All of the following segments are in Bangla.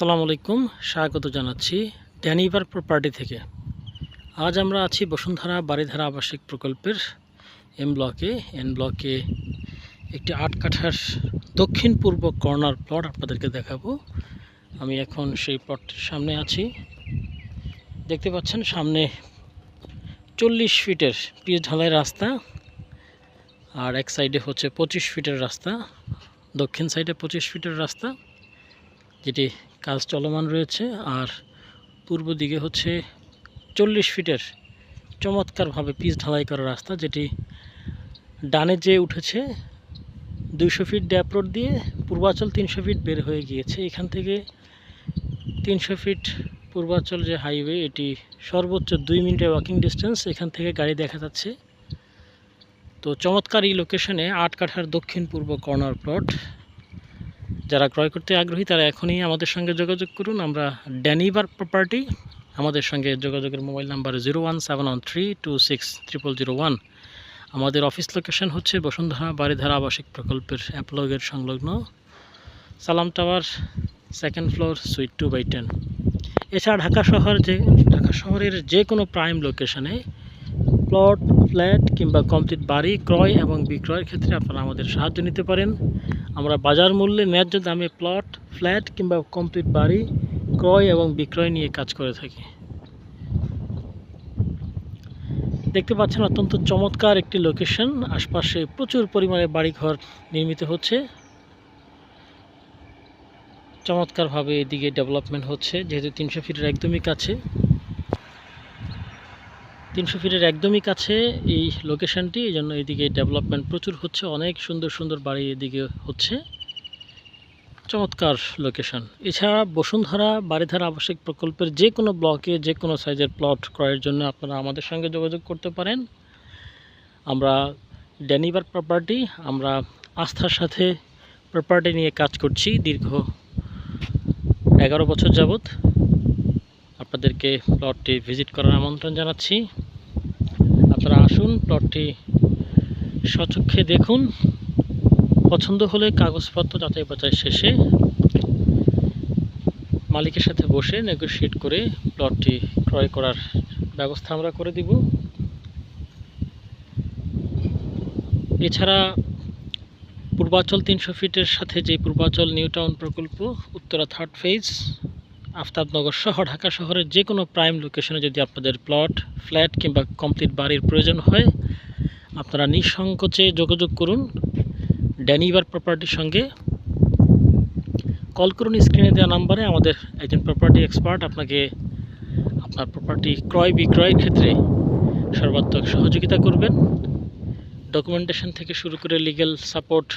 আসসালামু আলাইকুম, স্বাগত জানাচ্ছি ড্যানিভার প্রপার্টি থেকে। আজ আমরা আছি বসুন্ধরা বাড়িধারা আবাসিক প্রকল্পের এম ব্লকে এন ব্লকে একটি আট কাঠার দক্ষিণ পূর্ব কর্নার প্লট আপনাদেরকে দেখাবো। আমি এখন সেই প্লটটির সামনে আছি। দেখতে পাচ্ছেন সামনে চল্লিশ ফিটের পিচ ঢালাই রাস্তা আর এক সাইডে হচ্ছে পঁচিশ ফিটের রাস্তা, দক্ষিণ সাইডে পঁচিশ ফিটের রাস্তা, যেটি কাজ চলমান রয়েছে আর পূর্ব দিকে হচ্ছে চল্লিশ ফিটের চমৎকারভাবে পিচ ঢালাই করা রাস্তা, যেটি ডানে যে উঠেছে, দুইশো ফিট ড্যাপ রোড দিয়ে পূর্বাচল তিনশো ফিট বের হয়ে গিয়েছে। এখান থেকে তিনশো ফিট পূর্বাচল যে হাইওয়ে, এটি সর্বোচ্চ দুই মিনিটে ওয়াকিং ডিস্টেন্স এখান থেকে গাড়ি দেখা যাচ্ছে। তো চমৎকার এই লোকেশনে আট কাঠার দক্ষিণ পূর্ব কর্নার প্লট যারা ক্রয় করতে আগ্রহী, তারা এখনই আমাদের সঙ্গে যোগাযোগ করুন। আমরা ড্যানিভার প্রপার্টি আমাদের সঙ্গে যোগাযোগের mobile number zero one seven one three two six triple zero one আমাদের অফিস লোকেশন হচ্ছে বসুন্ধরা বাড়িধারা আবাসিক প্রকল্পের অ্যাপলগের সংলগ্ন Salam tower second floor suite two by ten এছাড়া ঢাকা শহর যে, ঢাকা শহরের যে কোনো প্রাইম লোকেশনে প্লট, ফ্ল্যাট কিংবা কমপ্লিট বাড়ি ক্রয় এবং বিক্রয়ের ক্ষেত্রে আপনারা আমাদের সাহায্য নিতে পারেন। আমরা বাজার মূল্যে ন্যায্য দামে প্লট, ফ্ল্যাট কিংবা কমপ্লিট বাড়ি ক্রয় এবং বিক্রয় নিয়ে কাজ করে থাকি। দেখতে পাচ্ছেন অত্যন্ত চমৎকার একটি লোকেশন আশপাশে প্রচুর পরিমাণে বাড়িঘর নির্মিত হচ্ছে। চমৎকারভাবে এদিকে ডেভেলপমেন্ট হচ্ছে, যেহেতু তিনশো ফিটের একদমই কাছে। তিনশো ফিটের একদমই কাছে এই লোকেশানটি এই জন্য এদিকে ডেভেলপমেন্ট প্রচুর হচ্ছে, অনেক সুন্দর সুন্দর বাড়ি এদিকে হচ্ছে। চমৎকার লোকেশন এছাড়া বসুন্ধরা বাড়িধারা আবাসিক প্রকল্পের যে কোনো ব্লকে যে কোনো সাইজের প্লট ক্রয়ের জন্য আপনারা আমাদের সঙ্গে যোগাযোগ করতে পারেন। আমরা ড্যানিভার প্রপার্টি আমরা আস্থার সাথে প্রপার্টি নিয়ে কাজ করছি দীর্ঘ এগারো বছর যাবত আপনাদেরকে প্লটটি ভিজিট করার আমন্ত্রণ জানাচ্ছি। আপনারা আসুন, প্লটটি সচক্ষে দেখুন। পছন্দ হলে কাগজপত্র যাচাই বাছাই শেষে মালিকের সাথে বসে নেগোশিয়েট করে প্লটটি ক্রয় করার ব্যবস্থা আমরা করে দিব। এছাড়া পূর্বাচল তিনশো ফিটের সাথে যে পূর্বাচল নিউ টাউন প্রকল্প, উত্তরা থার্ড ফেজ আফতাবনগর সহ ঢাকা শহরের যে কোনো প্রাইম লোকেশনে যদি আপনাদের প্লট ফ্ল্যাট কিংবা কমপ্লিট বাড়ির প্রয়োজন হয়, আপনারা নিঃসংকোচে যোগাযোগ করুন ড্যানিভার প্রপার্টির সঙ্গে। কল করুন স্ক্রিনে দেওয়া নাম্বারে আমাদের একজন প্রপার্টি এক্সপার্ট আপনাকে আপনার প্রপার্টি ক্রয় বিক্রয়ের ক্ষেত্রে সর্বাত্মক সহযোগিতা করবেন। ডকুমেন্টেশন থেকে শুরু করে লিগ্যাল সাপোর্ট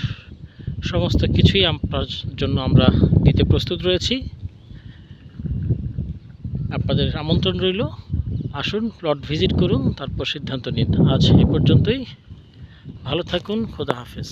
সমস্ত কিছুই আপনার জন্য আমরা দিতে প্রস্তুত রয়েছি। আপনাদের আমন্ত্রণ রইল। আসুন, প্লট ভিজিট করুন, তারপর সিদ্ধান্ত নিন। আজ এ পর্যন্তই। ভালো থাকুন, খোদা হাফেজ।